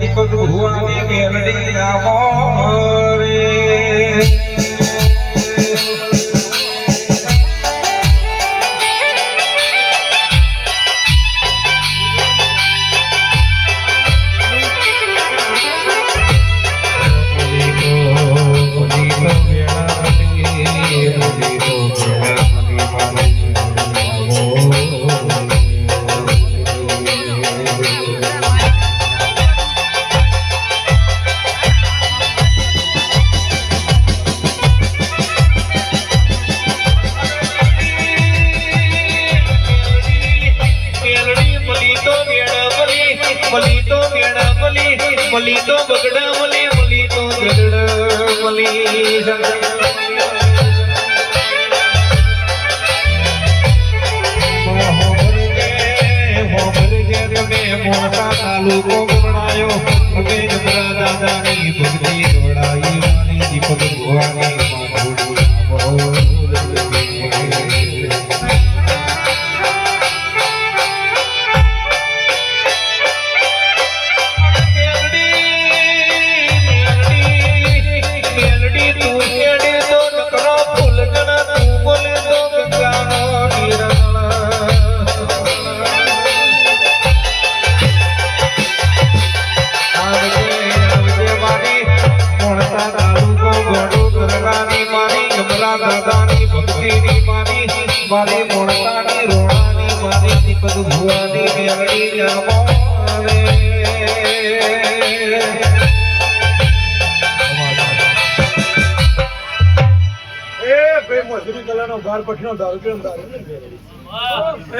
દીપક ભુવાની મેલડી નામો મલી તો બગડા મલી મલી તો ઝઘડ મલી તાલુકો બનાયો અમે દાદાની ભક્તિ ગમલા દાદાની ભક્તિની મારી મારી મોણતાની રોણાની મારી દીપક ભુવાની મેલડી નમો મજૂરી કલાનો બાર પઠનો દારૂ પીવાનો દારૂ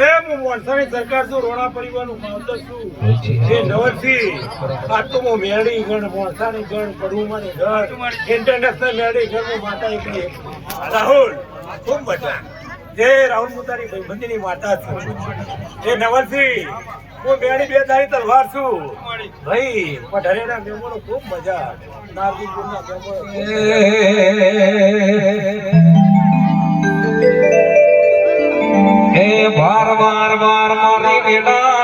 એ હું મોણસાની સરકાર છું રોણા પરિવારનું માવતર છું. જે નવરથી આટલું મેળી ગણ મોણસાની ગણ પડુમાની ગણ ઇન્ટરનેશનલ મેળી ગણ માતા એકલી એક. રાહુલ ખૂબ મજા. જે રાહુલ મુતારી ભાઈબંધીની માતા છે. એ નવરથી હું મેળી બે તારી તલવાર છું. ભાઈ પઢરેના મેમોનો ખૂબ મજા. નારદીપુરના મેમોનો બાર બાર બાર મારી બેટા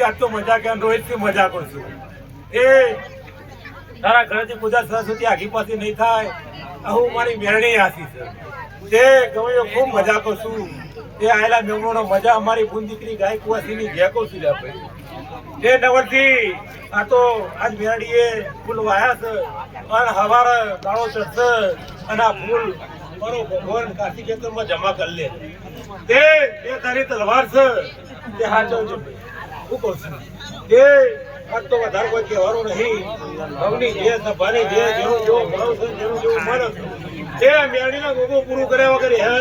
એ આજ તો મજા કે રોહિતથી મજા કરશું. એ તારા ઘરેથી પૂજા સરસ્વતી આખી પાસે નહીં થાય. હું મારી મેળણી આશી છે. તે ગમે ખૂબ મજા કરશું. તે આયેલા મેમણોનો મજા અમારી બુન દીકરી ગાય કુવાસીની ઘેકો છું ભાઈ તે નવલથી આ તો આજ મેરડીએ ફૂલ વાયા છે. અને હવાર દાળો ચડશે અને આ ફૂલ મારો ભગવાન કાશી ખેતરમાં જમા કરી લે. તે બે તારી તલવાર છે. તે હાચવજો. ભાઈ કહું છું એ તો વધારે કોઈ તહેવારો નહીં. ભવની જે સભાની જે જેવું જેવો ભાવ છે, જેવો માણસ તે મેળીના ગોગો પૂરું કર્યા વગર, હે?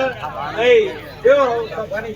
નહીં. એવો સભાની